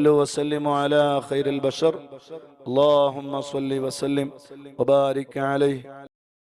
صلوا وسلموا على خير البشر اللهم صل وسلم وبارك عليه